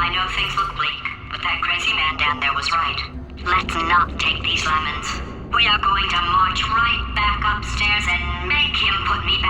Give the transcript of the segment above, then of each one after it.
I know things look bleak, but that crazy man down there was right. Let's not take these lemons. We are going to march right back upstairs and make him put me back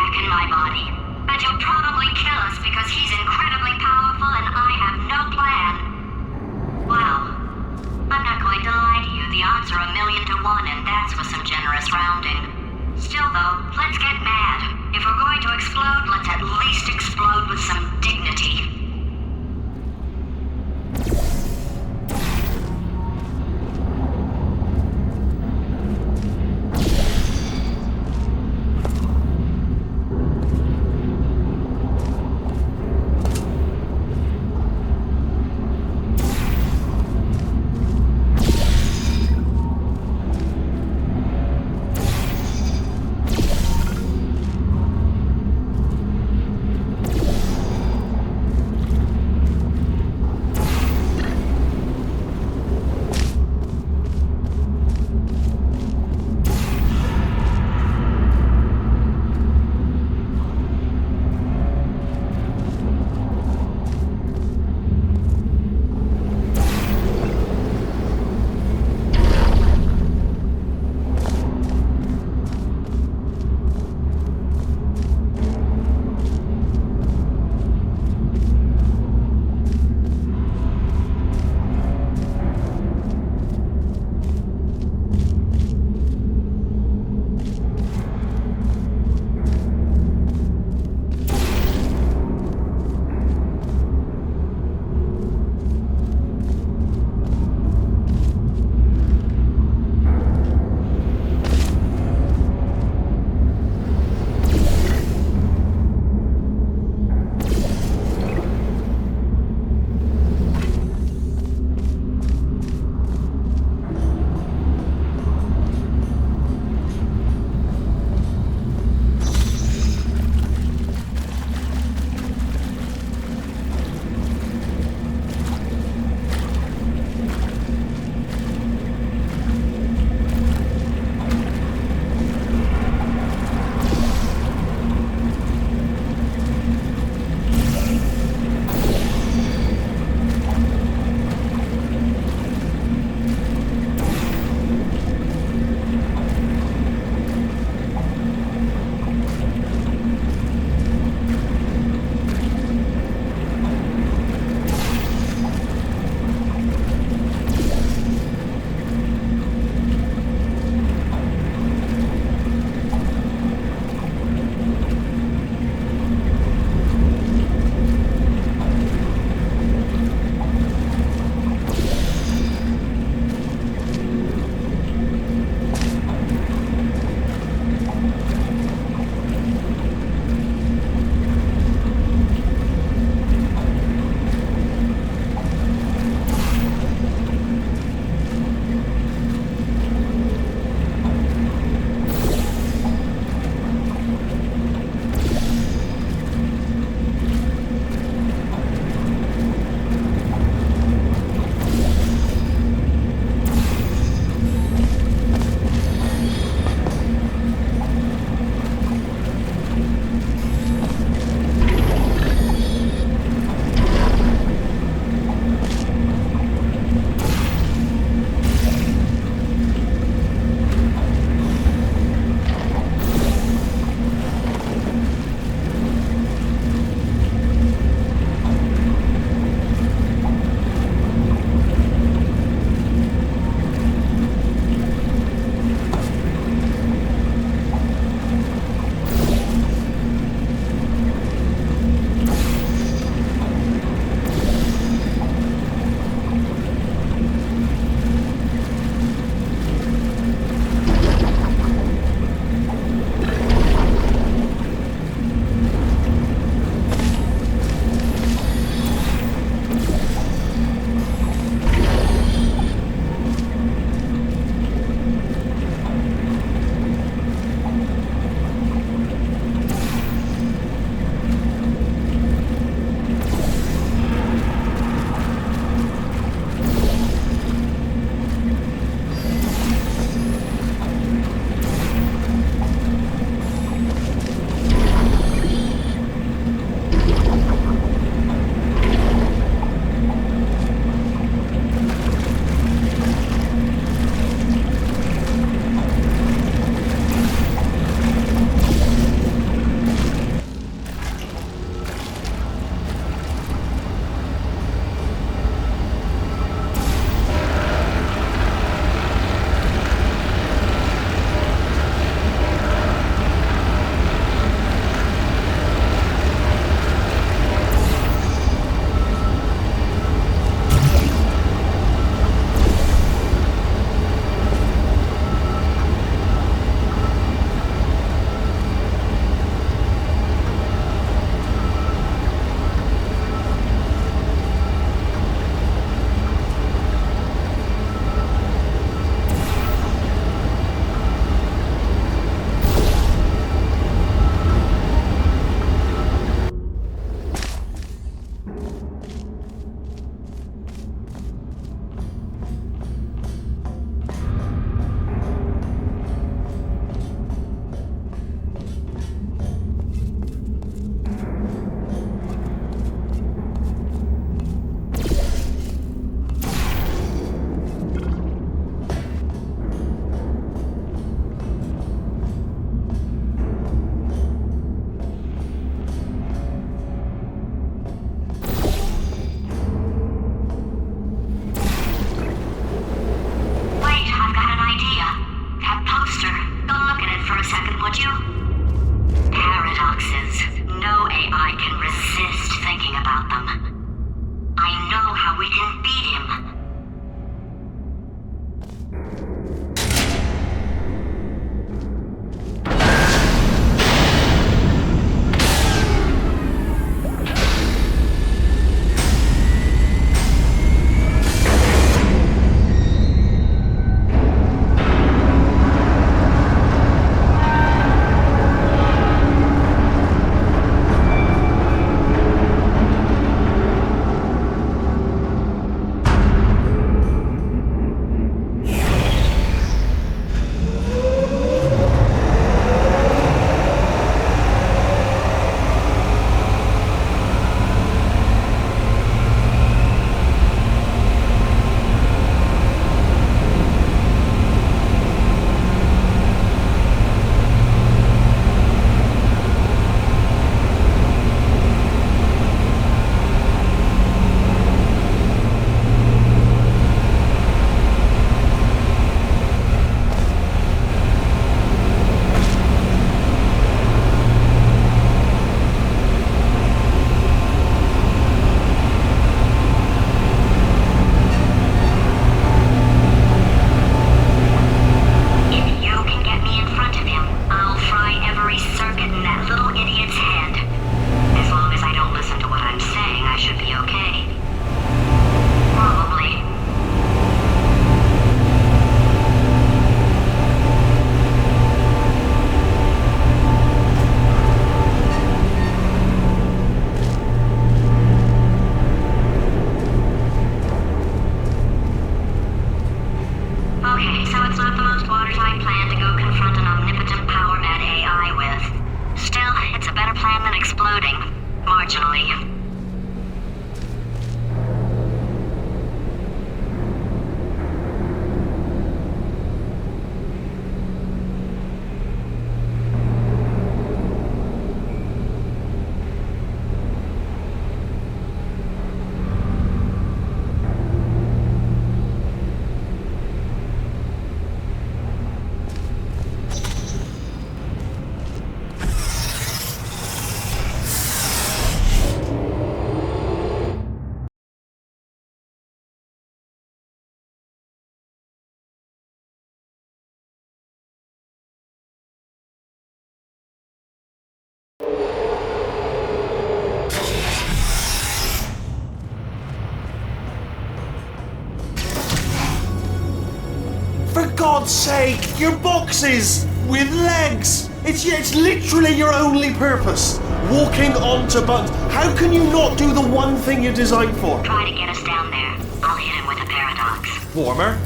For God's sake, your boxes with legs. It's it's literally your only purpose. Walking onto buttons. How can you not do the one thing you're designed for? Try to get us down there. I'll hit him with a paradox. Warmer,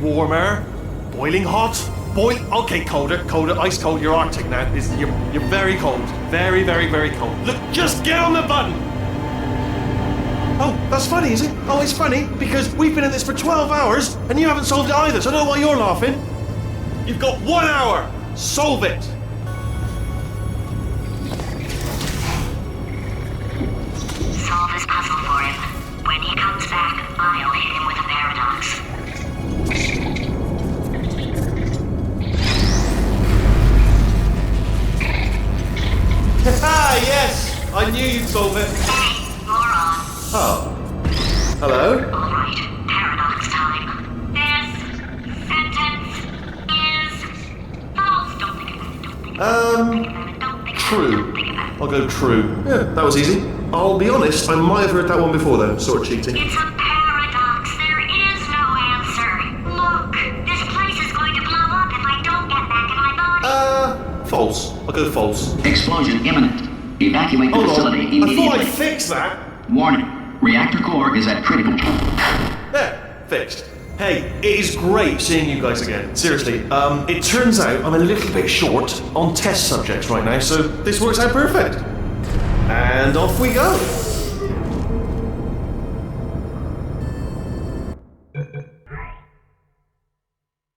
warmer, boiling hot, boil. Okay, colder, colder, ice cold. You're Arctic now. Is you're you're very cold, very very very cold. Look, just get on the button. Oh, that's funny, is it? Oh, it's funny because we've been at this for 12 hours and you haven't solved it either, so I don't know why you're laughing. You've got one hour. Solve it. Um, about it. Don't think true. about it. Don't think about it. I'll go true. Yeah, that was easy. I'll be honest, I might have heard that one before though, sort of cheating. It's a paradox. There is no answer. Look, this place is going to blow up if I don't get back in my body. Uh, false. I'll go false. Explosion imminent. Evacuate the Hold facility on. I thought immediately. I'd fix that. Warning. Reactor core is at critical. There, fixed. Hey, it is great seeing you guys again. Seriously, um, it turns out I'm a little bit short on test subjects right now, so this works out perfect. And off we go.